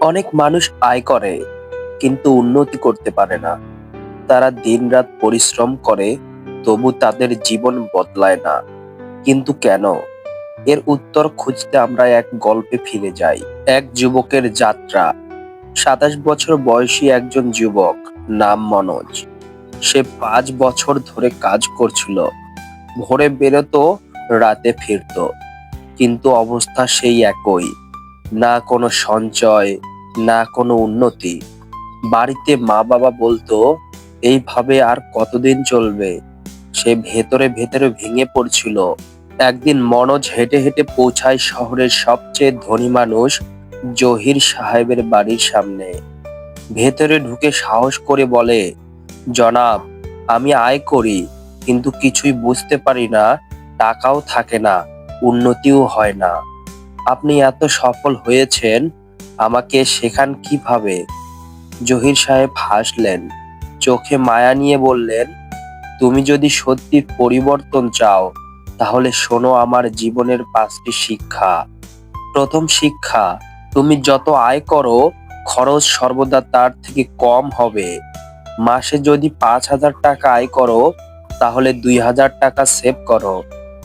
অনেক মানুষ আয় করে, কিন্তু উন্নতি করতে পারে না। তারা দিনরাত পরিশ্রম করে, তবু তাদের জীবন বদলায় না। কিন্তু কেন? এর উত্তর খুঁজতে আমরা এক গল্পে ফিরে যাই। এক যুবকের যাত্রা। সাতাশ বছর বয়সী একজন যুবক, নাম মনোজ। সে পাঁচ বছর ধরে কাজ করছিল। ভোরে বেরোতো, রাতে ফিরতো। কিন্তু অবস্থা সেই একই। না কোনো সঞ্চয় না কোনো উন্নতি। বাড়িতে মা বাবা বলতো, এইভাবে আর কতদিন চলবে? সে ভেতরে ভেতরে ভেঙে পড়ছিল। একদিন মনোজ হেঁটে হেঁটে পৌঁছায় শহরের সবচেয়ে ধনী মানুষ জহির সাহেবের বাড়ির সামনে। ভেতরে ঢুকে সাহস করে বলে, জনাব, আমি আয় করি, কিন্তু কিছুই বুঝতে পারি না, টাকাও থাকে না, উন্নতিও হয় না। আপনি এত সফল হয়েছেন আমাকে শেখান কীভাবে? জহির সাহেব হাসলেন, চোখে মায়া নিয়ে বললেন, তুমি যদি সত্যি পরিবর্তন চাও, তাহলে শোনো আমার জীবনের পাঁচটি শিক্ষা। প্রথম শিক্ষা, তুমি যত আয় করো, খরচ সর্বদা তার থেকে কম হবে। মাসে যদি পাঁচ হাজার টাকা আয় করো, তাহলে দুই হাজার টাকা সেভ করো।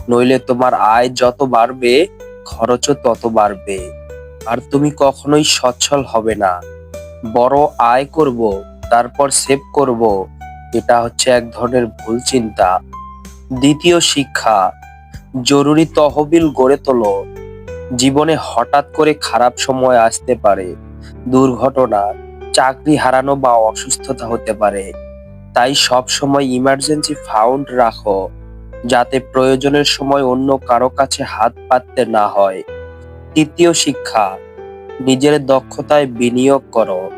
নইলে তোমার আয় যত বাড়বে, খরচও তত বাড়বে। আর তুমি কখনোই সচ্ছল হবে না। বড় আয় করব, তারপর সেভ করব, এটা হচ্ছে এক ধরনের ভুল চিন্তা। দ্বিতীয় শিক্ষা, জরুরি তহবিল গড়ে তোলো। জীবনে হঠাৎ করে খারাপ সময় আসতে পারে, দুর্ঘটনা, চাকরি হারানো বা অসুস্থতা হতে পারে। তাই সব সময় ইমার্জেন্সি ফাউন্ড রাখো, যাতে প্রয়োজনের সময় অন্য কারও কাছে হাত পাততে না হয়। তৃতীয় শিক্ষা, নিজের দক্ষতায় বিনিয়োগ করো।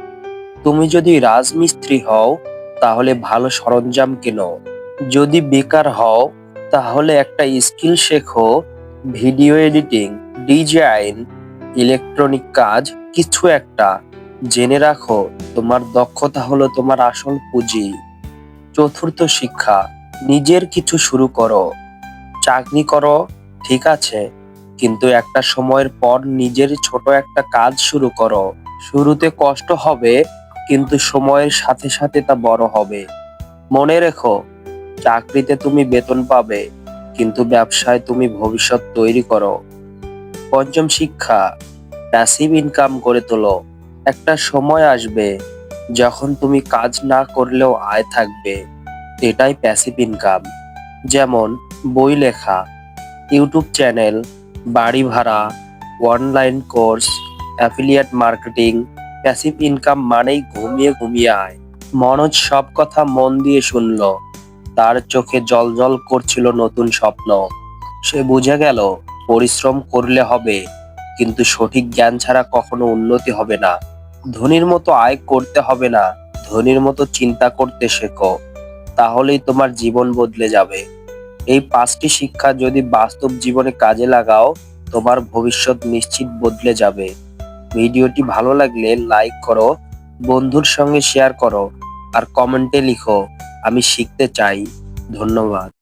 তুমি যদি রাজমিস্ত্রি হও, তাহলে ভালো সরঞ্জাম কেনো। যদি বেকার হও, তাহলে একটা স্কিল শেখো, ভিডিও এডিটিং, ডিজাইন, ইলেকট্রনিক কাজ, কিছু একটা। জেনে রাখো, তোমার দক্ষতা হলো তোমার আসল পুঁজি। চতুর্থ শিক্ষা, নিজের কিছু শুরু করো। চাকরি করো, ঠিক আছে। কিন্তু একটা সময়ের পর নিজের ছোট একটা কাজ শুরু করো। শুরুতে কষ্ট হবে, কিন্তু সময়ের সাথে সাথে তা বড় হবে। মনে রেখো, চাকরিতে তুমি বেতন পাবে, কিন্তু ব্যবসায় তুমি ভবিষ্যৎ তৈরি করো। পঞ্চম শিক্ষা প্যাসিভ ইনকাম করে তোলো। একটা সময় আসবে যখন তুমি কাজ না করলেও আয় থাকবে। এটাই প্যাসিভ ইনকাম যেমন বই লেখা ইউটিউব চ্যানেল বাড়ি ভাড়া online course affiliate marketing passive income মানেই ঘুমিয়ে ঘুমিয়ে আয়। মনোজ সব কথা মন দিয়ে শুনল। তার চোখে জলজল করছিল নতুন স্বপ্ন। সে বুঝে গেল, পরিশ্রম করলে হবে, কিন্তু সঠিক জ্ঞান ছাড়া কখনো উন্নতি হবে না। ধনির মতো আয় করতে হবে না, ধনির মতো চিন্তা করতে শেখো। তাহলেই তোমার জীবন বদলে যাবে। এই পাঁচটি শিক্ষা যদি বাস্তব জীবনে কাজে লাগাও, তোমার ভবিষ্যৎ নিশ্চিত বদলে যাবে। ভিডিওটি ভালো লাগলে লাইক করো, বন্ধুর সঙ্গে শেয়ার করো, আর কমেন্টে লিখো, আমি শিখতে চাই। ধন্যবাদ।